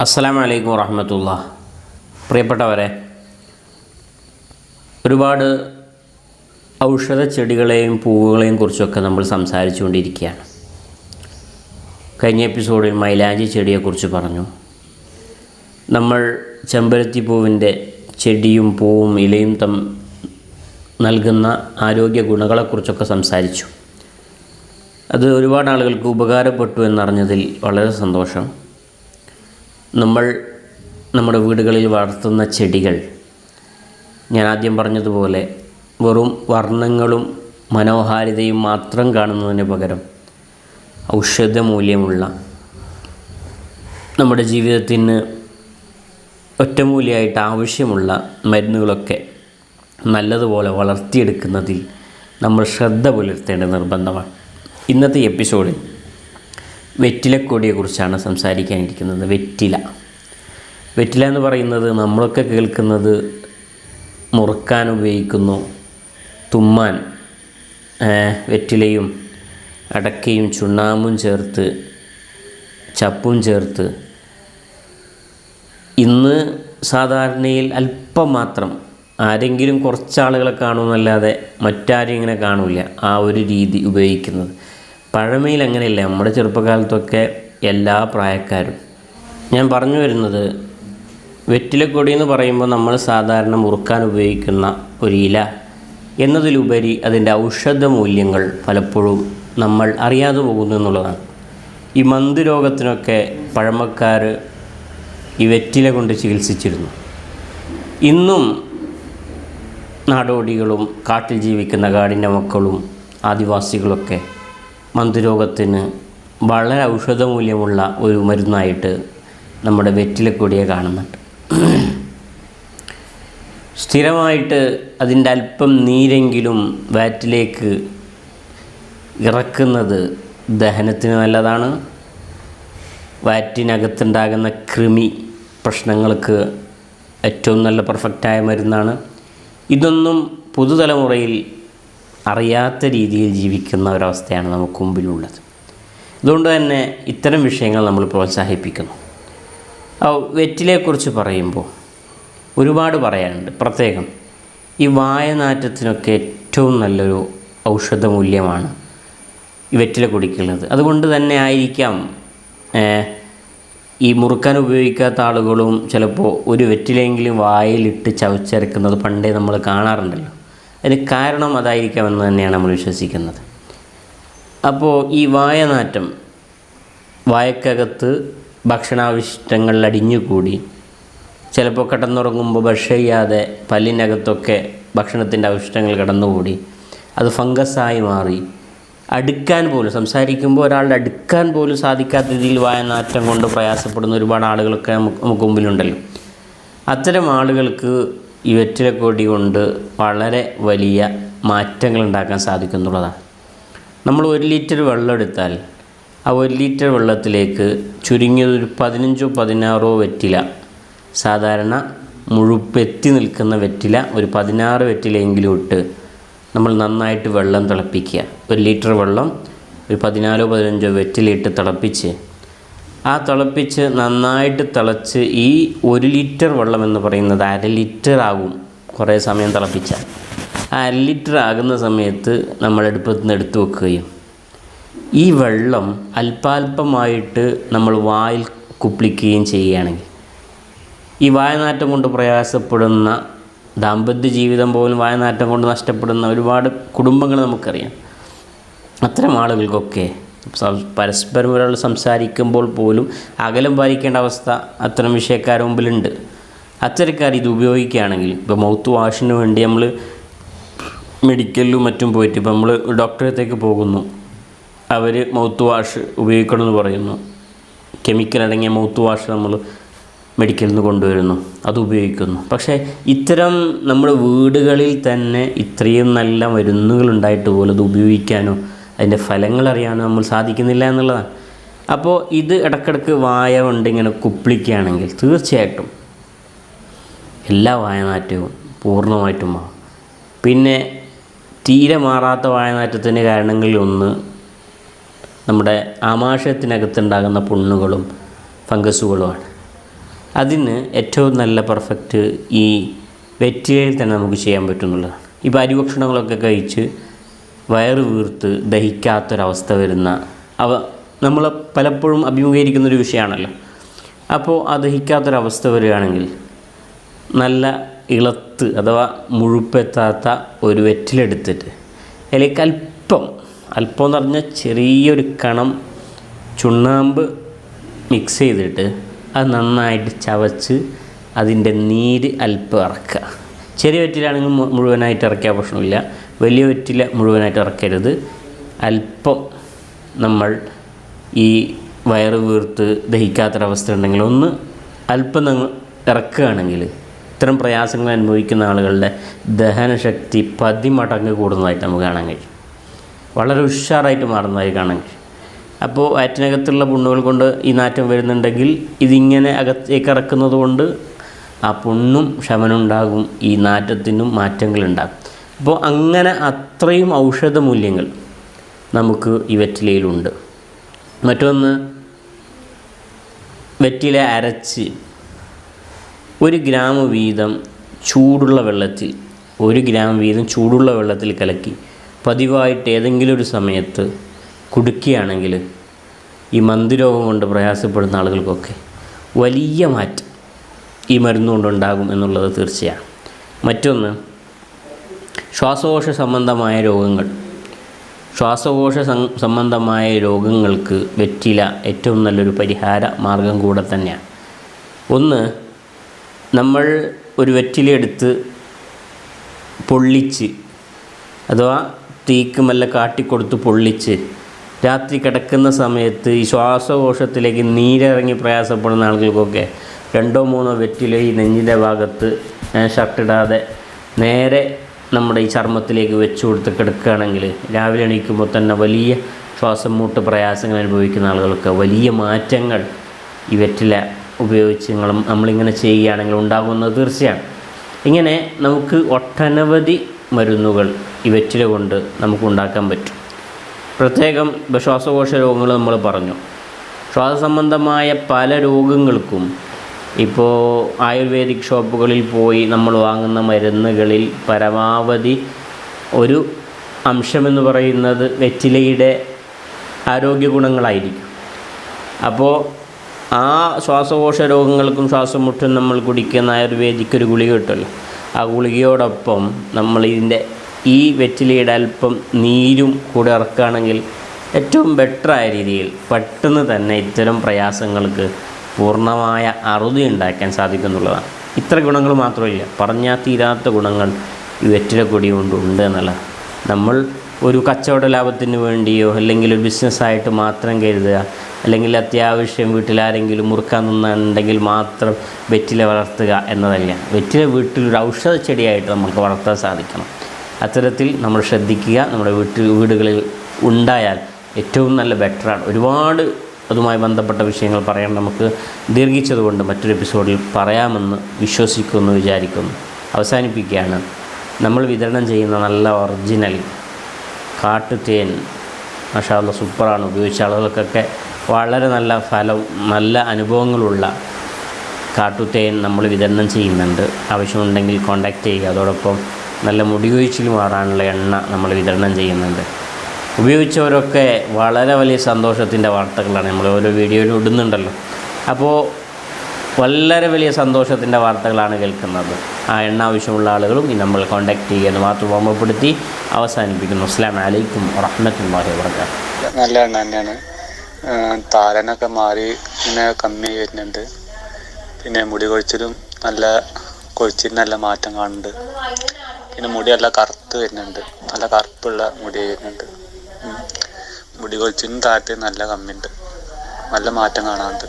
അസ്സലാമു അലൈക്കും വറഹമത്തുള്ള. പ്രിയപ്പെട്ടവരെ ഒരുപാട് ഔഷധ ചെടികളെയും പൂവുകളെയും കുറിച്ചൊക്കെ നമ്മൾ സംസാരിച്ചു കൊണ്ടിരിക്കുകയാണ് കഴിഞ്ഞ എപ്പിസോഡിൽ മൈലാഞ്ചി ചെടിയെക്കുറിച്ച് പറഞ്ഞു. നമ്മൾ ചെമ്പരത്തി പൂവിന്റെ ചെടിയും പൂവും ഇലയും തം നൽകുന്ന ആരോഗ്യ ഗുണങ്ങളെക്കുറിച്ചൊക്കെ സംസാരിച്ചു. അത് ഒരുപാട് ആളുകൾക്ക് ഉപകാരപ്പെട്ടു എന്നറിഞ്ഞതിൽ വളരെ സന്തോഷം. നമ്മൾ നമ്മുടെ വീടുകളിൽ വളർത്തുന്ന ചെടികൾ. ഞാൻ ആദ്യം പറഞ്ഞതുപോലെ വെറും വർണങ്ങളും മനോഹാരിതയും മാത്രം കാണുന്നതിന് പകരം ഔഷധമൂല്യമുള്ള നമ്മുടെ ജീവിതത്തിന് ഒറ്റമൂലിയായിട്ട് ആവശ്യമുള്ള മരുന്നുകളൊക്കെ നല്ലതുപോലെ വളർത്തിയെടുക്കുന്നതിൽ നമ്മൾ ശ്രദ്ധ പുലർത്തേണ്ട നിർബന്ധമാണ്. ഇന്നത്തെ എപ്പിസോഡിൽ വെറ്റിലക്കൊടിയെക്കുറിച്ചാണ് സംസാരിക്കാനിരിക്കുന്നത്. വെറ്റില. വെറ്റില എന്ന് പറയുന്നത് നമ്മളൊക്കെ കേൾക്കുന്നത് മുറുക്കാൻ ഉപയോഗിക്കുന്നു തുമ്മാൻ വെറ്റിലയും അടക്കയും ചുണ്ണാമ്പും ചേർത്ത് ചപ്പും ചേർത്ത്. ഇന്ന് സാധാരണയിൽ അല്പം മാത്രം ആരെങ്കിലും കുറച്ചാളുകളെ കാണുമെന്നല്ലാതെ മറ്റാരും ഇങ്ങനെ കാണില്ല. ആ ഒരു രീതി ഉപയോഗിക്കുന്നത്. പഴമയിൽ അങ്ങനെയല്ല നമ്മുടെ ചെറുപ്പകാലത്തൊക്കെ എല്ലാ പ്രായക്കാരും. ഞാൻ പറഞ്ഞു വരുന്നത് വെറ്റിലക്കൊടി എന്ന് പറയുമ്പോൾ നമ്മൾ സാധാരണ മുറുക്കാൻ ഉപയോഗിക്കുന്ന ഒരു ഇല എന്നതിലുപരി അതിന്റെ ഔഷധ മൂല്യങ്ങൾ പലപ്പോഴും നമ്മൾ അറിയാതെ പോകുന്നു എന്നുള്ളതാണ്. ഈ മന്ത് രോഗത്തിനൊക്കെ പഴമക്കാർ ഈ വെറ്റില കൊണ്ട് ചികിത്സിച്ചിരുന്നു. ഇന്നും നാടോടികളും കാട്ടിൽ ജീവിക്കുന്ന കാടിന്റെ മക്കളും ആദിവാസികളൊക്കെ മന്തുരോഗത്തിന് വളരെ ഔഷധമൂല്യമുള്ള ഒരു മരുന്നായിട്ട് നമ്മുടെ വെറ്റിലക്കൊടിയെ കാണുന്നുണ്ട്. സ്ഥിരമായിട്ട് അതിന്റെ അല്പം നീരെങ്കിലും വാറ്റിലേക്ക് ഇറക്കുന്നത് ദഹനത്തിന് നല്ലതാണ്. വാറ്റിനകത്തുണ്ടാകുന്ന കൃമി പ്രശ്നങ്ങൾക്ക് ഏറ്റവും നല്ല പെർഫെക്റ്റായ മരുന്നാണ്. ഇതൊന്നും പുതുതലമുറയിൽ അറിയാത്ത രീതിയിൽ ജീവിക്കുന്ന ഒരവസ്ഥയാണ് നമുക്ക് മുമ്പിലുള്ളത്. അതുകൊണ്ട് തന്നെ ഇത്തരം വിഷയങ്ങൾ നമ്മൾ പ്രോത്സാഹിപ്പിക്കുന്നു. ആ വെറ്റിലയെക്കുറിച്ച് പറയുമ്പോൾ ഒരുപാട് പറയാനുണ്ട്. പ്രത്യേകം ഈ വായനാറ്റത്തിനൊക്കെ ഏറ്റവും നല്ലൊരു ഔഷധമൂല്യമാണ് ഈ വെറ്റില കുടിക്കുന്നത്. അതുകൊണ്ട് തന്നെ ആയിരിക്കാം ഈ മുറുക്കാൻ ഉപയോഗിക്കാത്ത ആളുകളും ചിലപ്പോൾ ഒരു വെറ്റിലെങ്കിലും വായിലിട്ട് ചവച്ചരക്കുന്നത് പണ്ടേ നമ്മൾ കാണാറുണ്ടല്ലോ. അതിന് കാരണം അതായിരിക്കാമെന്ന് തന്നെയാണ് നമ്മൾ വിശ്വസിക്കുന്നത്. അപ്പോൾ ഈ വായനാറ്റം വായക്കകത്ത് ഭക്ഷണാവിഷ്ടങ്ങളിൽ അടിഞ്ഞുകൂടി ചിലപ്പോൾ കിടന്നുറങ്ങുമ്പോൾ ബ്രഷ് ചെയ്യാതെ പല്ലിനകത്തൊക്കെ ഭക്ഷണത്തിന്റെ അവശിഷ്ടങ്ങൾ കിടന്നുകൂടി അത് ഫംഗസായി മാറി. അടുക്കാൻ പോലും സംസാരിക്കുമ്പോൾ ഒരാളുടെ അടുക്കാൻ പോലും സാധിക്കാത്ത രീതിയിൽ വായനാറ്റം കൊണ്ട് പ്രയാസപ്പെടുന്ന ഒരുപാട് ആളുകളൊക്കെ നമുക്ക് മുമ്പിലുണ്ടല്ലോ. അത്തരം ആളുകൾക്ക് ഈ വെറ്റിലക്കൊടി കൊണ്ട് വളരെ വലിയ മാറ്റങ്ങൾ ഉണ്ടാക്കാൻ സാധിക്കുന്നുള്ളതാണ്. നമ്മൾ ഒരു ലിറ്റർ വെള്ളം എടുത്താൽ ആ ഒരു ലിറ്റർ വെള്ളത്തിലേക്ക് ചുരുങ്ങിയത് ഒരു പതിനഞ്ചോ പതിനാറോ വെറ്റില സാധാരണ മുഴുപ്പെത്തി നിൽക്കുന്ന വെറ്റില ഒരു പതിനാറ് വെറ്റിലെങ്കിലും ഇട്ട് നമ്മൾ നന്നായിട്ട് വെള്ളം തിളപ്പിക്കുക. ഒരു ലിറ്റർ വെള്ളം ഒരു പതിനാലോ പതിനഞ്ചോ വെറ്റിലിട്ട് തിളപ്പിച്ച് ആ തിളപ്പിച്ച് നന്നായിട്ട് തിളച്ച് ഈ ഒരു ലിറ്റർ വെള്ളം എന്ന് പറയുന്നത് അര ലിറ്റർ ആകും കുറേ സമയം തിളപ്പിച്ചാൽ. ആ അര ലിറ്റർ ആകുന്ന സമയത്ത് നമ്മൾ അടുപ്പത്ത് നിന്ന് എടുത്തു വെക്കുകയും ഈ വെള്ളം അല്പാൽപമായിട്ട് നമ്മൾ വായിൽ കുപ്പിക്കുകയും ചെയ്യുകയാണെങ്കിൽ ഈ വായനാറ്റം കൊണ്ട് പ്രയാസപ്പെടുന്ന ദാമ്പത്യ ജീവിതം പോലും വായനാറ്റം കൊണ്ട് നഷ്ടപ്പെടുന്ന ഒരുപാട് കുടുംബങ്ങൾ നമുക്കറിയാം. അത്തരം ആളുകൾക്കൊക്കെ പരസ്പരം ഒരാൾ സംസാരിക്കുമ്പോൾ പോലും അകലം പാലിക്കേണ്ട അവസ്ഥ അത്തരം വിഷയക്കാരുടെ മുമ്പിലുണ്ട്. അത്തരക്കാർ ഇത് ഉപയോഗിക്കുകയാണെങ്കിൽ ഇപ്പോൾ മൗത്ത് വാഷിന് വേണ്ടി നമ്മൾ മെഡിക്കലിലും മറ്റും പോയിട്ട് ഇപ്പോൾ നമ്മൾ ഡോക്ടറത്തേക്ക് പോകുന്നു. അവർ മൗത്ത് വാഷ് ഉപയോഗിക്കണമെന്ന് പറയുന്നു. കെമിക്കൽ അടങ്ങിയ മൗത്ത് വാഷ് നമ്മൾ മെഡിക്കലിൽ നിന്ന് കൊണ്ടുവരുന്നു. അത് ഉപയോഗിക്കുന്നു. പക്ഷേ ഇത്തരം നമ്മുടെ വീടുകളിൽ തന്നെ ഇത്രയും നല്ല മരുന്നുകൾ ഉണ്ടായിട്ട് പോലും അത് ഉപയോഗിക്കാനോ അതിന്റെ ഫലങ്ങൾ അറിയാനും നമ്മൾ സാധിക്കുന്നില്ല എന്നുള്ളതാണ്. അപ്പോൾ ഇത് ഇടക്കിടക്ക് വായ കൊണ്ട് ഇങ്ങനെ കുപ്പിളിക്കുകയാണെങ്കിൽ തീർച്ചയായിട്ടും എല്ലാ വായനാറ്റവും പൂർണമായിട്ടും മാറും. പിന്നെ തീരെ മാറാത്ത വായനാറ്റത്തിന്റെ കാരണങ്ങളിൽ ഒന്ന് നമ്മുടെ ആമാശയത്തിനകത്തുണ്ടാകുന്ന പുണ്ണുകളും ഫംഗസുകളുമാണ്. അതിന് ഏറ്റവും നല്ല പെർഫെക്റ്റ് ഈ വെറ്റിലയിൽ തന്നെ നമുക്ക് ചെയ്യാൻ പറ്റുന്നുള്ളതാണ്. ഇപ്പോൾ അരിഭക്ഷണങ്ങളൊക്കെ കഴിച്ച് വയറ് വീർത്ത് ദഹിക്കാത്തൊരവസ്ഥ വരുന്ന അവ നമ്മൾ പലപ്പോഴും അഭിമുഖീകരിക്കുന്നൊരു വിഷയമാണല്ലോ. അപ്പോൾ ആ ദഹിക്കാത്തൊരവസ്ഥ വരികയാണെങ്കിൽ നല്ല ഇളത്ത് അഥവാ മുഴുപ്പെത്താത്ത ഒരു വെറ്റിലെടുത്തിട്ട് അതിലേക്ക് അല്പം അല്പം എന്ന് പറഞ്ഞാൽ ചെറിയൊരു കണം ചുണ്ണാമ്പ് മിക്സ് ചെയ്തിട്ട് അത് നന്നായിട്ട് ചവച്ച് അതിന്റെ നീര് അല്പം ഇറക്കുക. ചെറിയ വെറ്റിലാണെങ്കിൽ മുഴുവനായിട്ട് ഇറക്കിയാൽ പ്രശ്നമില്ല. വലിയ വെറ്റില മുഴുവനായിട്ട് ഇറക്കരുത്. അല്പം നമ്മൾ ഈ വയറ് വീർത്ത് ദഹിക്കാത്തൊരവസ്ഥ ഉണ്ടെങ്കിൽ ഒന്ന് അല്പം നിങ്ങൾ ഇറക്കുകയാണെങ്കിൽ ഇത്തരം പ്രയാസങ്ങൾ അനുഭവിക്കുന്ന ആളുകളുടെ ദഹനശക്തി പതിമടങ്ങ് കൂടുന്നതായിട്ട് നമുക്ക് കാണാൻ കഴിയും. വളരെ ഉഷാറായിട്ട് മാറുന്നതായി കാണാൻ കഴിയും. അപ്പോൾ വയറ്റിനകത്തുള്ള പുണ്ണുകൾ കൊണ്ട് ഈ നാറ്റം വരുന്നുണ്ടെങ്കിൽ ഇതിങ്ങനെ അകത്തേക്ക് ഇറക്കുന്നത് കൊണ്ട് ആ പുണ്ണും ശമനുണ്ടാകും ഈ നാറ്റത്തിനും മാറ്റങ്ങളുണ്ടാകും അപ്പോൾ അങ്ങനെ അത്രയും ഔഷധ മൂല്യങ്ങൾ നമുക്ക് ഈ വെറ്റിലയിലുണ്ട്. മറ്റൊന്ന് വെറ്റില അരച്ച് ഒരു ഗ്രാം വീതം ചൂടുള്ള വെള്ളത്തിൽ ഒരു ഗ്രാം വീതം ചൂടുള്ള വെള്ളത്തിൽ കലക്കി പതിവായിട്ട് ഏതെങ്കിലും ഒരു സമയത്ത് കുടുക്കുകയാണെങ്കിൽ ഈ മന്ദിരോഗം കൊണ്ട് പ്രയാസപ്പെടുന്ന ആളുകൾക്കൊക്കെ വലിയ മാറ്റം ഈ മരുന്നുകൊണ്ടുണ്ടാകും എന്നുള്ളത് തീർച്ചയാണ്. മറ്റൊന്ന് ശ്വാസകോശ സംബന്ധമായ രോഗങ്ങൾ. ശ്വാസകോശ സംബന്ധമായ രോഗങ്ങൾക്ക് വെറ്റില ഏറ്റവും നല്ലൊരു പരിഹാര മാർഗം കൂടെ തന്നെയാണ്. ഒന്ന് നമ്മൾ ഒരു വെറ്റില എടുത്ത് പൊള്ളിച്ച് അഥവാ തീക്ക് മെല്ലെ കാട്ടിക്കൊടുത്ത് പൊള്ളിച്ച് രാത്രി കിടക്കുന്ന സമയത്ത് ഈ ശ്വാസകോശത്തിലേക്ക് നീരിറങ്ങി പ്രയാസപ്പെടുന്ന ആളുകൾക്കൊക്കെ രണ്ടോ മൂന്നോ വെറ്റില ഈ നെഞ്ചിന്റെ ഭാഗത്ത് ഷർട്ടിടാതെ നേരെ നമ്മുടെ ഈ ചർമ്മത്തിലേക്ക് വെച്ച് കൊടുത്ത് കിടക്കുകയാണെങ്കിൽ രാവിലെ എണീക്കുമ്പോൾ തന്നെ വലിയ ശ്വാസം മുട്ട് പ്രയാസങ്ങൾ അനുഭവിക്കുന്ന ആളുകൾക്ക് വലിയ മാറ്റങ്ങൾ ഈ വെറ്റില ഉപയോഗിച്ച് നിങ്ങൾ നമ്മളിങ്ങനെ ചെയ്യുകയാണെങ്കിൽ ഉണ്ടാകുന്നത് തീർച്ചയാണ്. ഇങ്ങനെ നമുക്ക് ഒട്ടനവധി മരുന്നുകൾ ഈ വെറ്റില കൊണ്ട് നമുക്ക് ഉണ്ടാക്കാൻ പറ്റും. പ്രത്യേകം ശ്വാസകോശ രോഗങ്ങൾ നമ്മൾ പറഞ്ഞു. ശ്വാസ സംബന്ധമായ പല രോഗങ്ങൾക്കും ഇപ്പോൾ ആയുർവേദിക് ഷോപ്പുകളിൽ പോയി നമ്മൾ വാങ്ങുന്ന മരുന്നുകളിൽ പരമാവധി ഒരു അംശമെന്ന് പറയുന്നത് വെറ്റിലയുടെ ആരോഗ്യ ഗുണങ്ങളായിരിക്കും അപ്പോൾ ആ ശ്വാസകോശ രോഗങ്ങൾക്കും ശ്വാസം മുട്ടും നമ്മൾ കുടിക്കുന്ന ആയുർവേദിക്ക് ഒരു ഗുളിക കിട്ടുമല്ലോ. ആ ഗുളികയോടൊപ്പം നമ്മൾ ഇതിന്റെ ഈ വെറ്റിലയുടെ അല്പം നീരും കൂടെ ഇറക്കുകയാണെങ്കിൽ ഏറ്റവും ബെറ്ററായ രീതിയിൽ പെട്ടെന്ന് തന്നെ ഇത്തരം പ്രയാസങ്ങൾക്ക് പൂർണമായ അറുതി ഉണ്ടാക്കാൻ സാധിക്കുന്നുള്ളതാണ്. ഇത്ര ഗുണങ്ങൾ മാത്രമില്ല പറഞ്ഞാൽ തീരാത്ത ഗുണങ്ങൾ ഈ കൊണ്ട് ഉണ്ട് എന്നുള്ളത് നമ്മൾ ഒരു കച്ചവട ലാഭത്തിന് വേണ്ടിയോ അല്ലെങ്കിൽ ഒരു ബിസിനസ്സായിട്ട് മാത്രം കരുതുക അല്ലെങ്കിൽ അത്യാവശ്യം വീട്ടിലാരെങ്കിലും മുറുക്കാൻ നിന്നുണ്ടെങ്കിൽ മാത്രം വെറ്റില വളർത്തുക എന്നതല്ല. വെറ്റില വീട്ടിലൊരു ഔഷധ ചെടിയായിട്ട് നമുക്ക് വളർത്താൻ സാധിക്കണം. അത്തരത്തിൽ നമ്മൾ ശ്രദ്ധിക്കുക നമ്മുടെ വീട്ടിൽ വീടുകളിൽ ഉണ്ടായാൽ ഏറ്റവും നല്ല ബെറ്ററാണ് ഒരുപാട് അതുമായി ബന്ധപ്പെട്ട വിഷയങ്ങൾ പറയാൻ നമുക്ക് ദീർഘിച്ചതുകൊണ്ട് മറ്റൊരു എപ്പിസോഡിൽ പറയാമെന്ന് വിശ്വസിക്കുമെന്ന് വിചാരിക്കുന്നു. അവസാനിപ്പിക്കുകയാണ്. നമ്മൾ വിതരണം ചെയ്യുന്ന നല്ല ഒറിജിനൽ കാട്ടുതേൻ മഷാള സൂപ്പറാണ്. ഉപയോഗിച്ച ആളുകൾക്കൊക്കെ വളരെ നല്ല ഫലം നല്ല അനുഭവങ്ങളുള്ള കാട്ടുതേൻ നമ്മൾ വിതരണം ചെയ്യുന്നുണ്ട്. ആവശ്യമുണ്ടെങ്കിൽ കോൺടാക്റ്റ് ചെയ്യുക. അതോടൊപ്പം നല്ല മുടികൊഴിച്ചിൽ മാറാനുള്ള എണ്ണ നമ്മൾ വിതരണം ചെയ്യുന്നുണ്ട്. ഉപയോഗിച്ചവരൊക്കെ വളരെ വലിയ സന്തോഷത്തിന്റെ വാർത്തകളാണ് നമ്മൾ ഓരോ വീഡിയോയിലും ഇടുന്നുണ്ടല്ലോ. അപ്പോൾ വളരെ വലിയ സന്തോഷത്തിന്റെ വാർത്തകളാണ് കേൾക്കുന്നത്. ആ എണ്ണ ആവശ്യമുള്ള ആളുകളും ഈ നമ്മൾ കോൺടാക്ട് ചെയ്യുക എന്ന് മാത്രം ഓർമ്മപ്പെടുത്തി അവസാനിപ്പിക്കുന്നു. അസ്ലാം വലൈക്കും വറഹമത്തല്ലാഹി വാബർക്കാത്തു നല്ല എണ്ണ തന്നെയാണ്. താരനൊക്കെ മാറി പിന്നെ കമ്മി വരുന്നുണ്ട്. പിന്നെ മുടി കൊഴിച്ചിലും നല്ല കൊഴിച്ചിൽ നല്ല മാറ്റം കാണുന്നുണ്ട്. പിന്നെ മുടി നല്ല കറുത്ത് വരുന്നുണ്ട്. നല്ല കറുപ്പുള്ള മുടി വരുന്നുണ്ട്. മുടി താരത്തിൽ നല്ല കമ്മിയുണ്ട്. നല്ല മാറ്റം കാണാറുണ്ട്